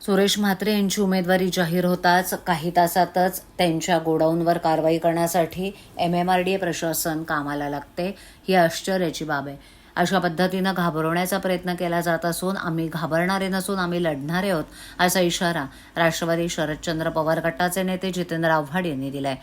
सुरेश म्हात्रे यांची उमेदवारी जाहीर होताच काही तासातच त्यांच्या गोडाऊनवर कारवाई करण्यासाठी M M R D A प्रशासन कामाला लागते. ही आश्चर्याची बाब आहे. अशा पद्धतीनं घाबरवण्याचा प्रयत्न केला जात असून आम्ही घाबरणारे नसून आम्ही लढणारे आहोत असा इशारा राष्ट्रवादी शरदचंद्र पवार गटाचे नेते जितेंद्र आव्हाड यांनी दिलाय.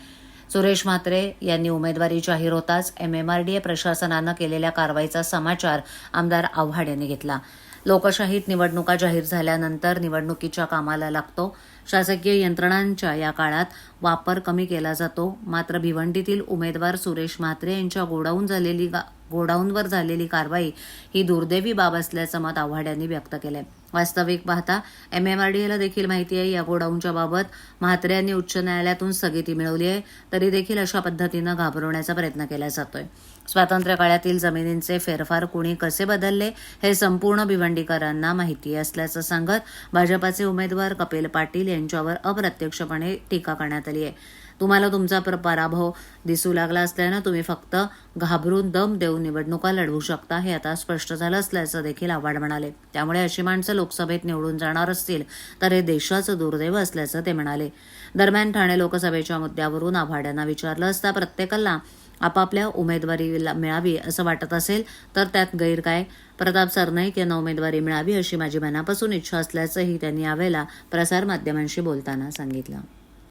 सुरेश म्हात्रे यांनी उमेदवारी जाहीर होताच M M R D A प्रशासनानं केलेल्या कारवाईचा समाचार आमदार आव्हाड यांनी घेतला. लोकशाहीत निवडणुका जाहीर झाल्यानंतर निवडणुकीच्या कामाला लागतो. शासकीय यंत्रणांच्या या काळात वापर कमी केला जातो. मात्र भिवंडीतील उमेदवार सुरेश म्हात्रे यांच्या गोडाऊन झालेली गा- गोडाऊनवर झालेली कारवाई ही दुर्दैवी बाब असल्याचं मत आव्हाड यांनी व्यक्त आहे वास्तविक पाहता एम एम आर डी एला देखील माहिती आहे या गोडाऊनच्या बाबत. म्हात्र्यांनी उच्च न्यायालयातून स्थगिती मिळवली आहे तरी देखील अशा पद्धतीनं घाबरवण्याचा प्रयत्न केला जातोय. स्वातंत्र्य काळातील जमिनींचे फेरफार कुणी कसे बदलले हे संपूर्ण भिवंडीकरांना माहिती असल्याचं सांगत भाजपाचे उमेदवार कपिल पाटील यांच्यावर अप्रत्यक्षपणे टीका करण्यात आली आहे. तुम्हाला तुमचा पराभव दिसू लागला असल्यानं तुम्ही फक्त घाबरून दम देऊन निवडणुका लढवू शकता हे आता स्पष्ट झालं असल्याचं देखील आव्हाड म्हणाले. त्यामुळे अशी माणसं लोकसभेत निवडून जाणार असतील तर हे देशाचं दुर्दैव असल्याचं ते म्हणाले. दरम्यान ठाणे लोकसभेच्या मुद्द्यावरून आव्हाड यांना विचारलं असता प्रत्येकाला आपापल्या उमेदवारी मिळावी असं वाटत असेल तर त्यात गैर काय? प्रताप सरनाईक यांना उमेदवारी मिळावी अशी माझी मनापासून इच्छा असल्याचंही त्यांनी यावेळेला प्रसारमाध्यमांशी बोलताना सांगितलं.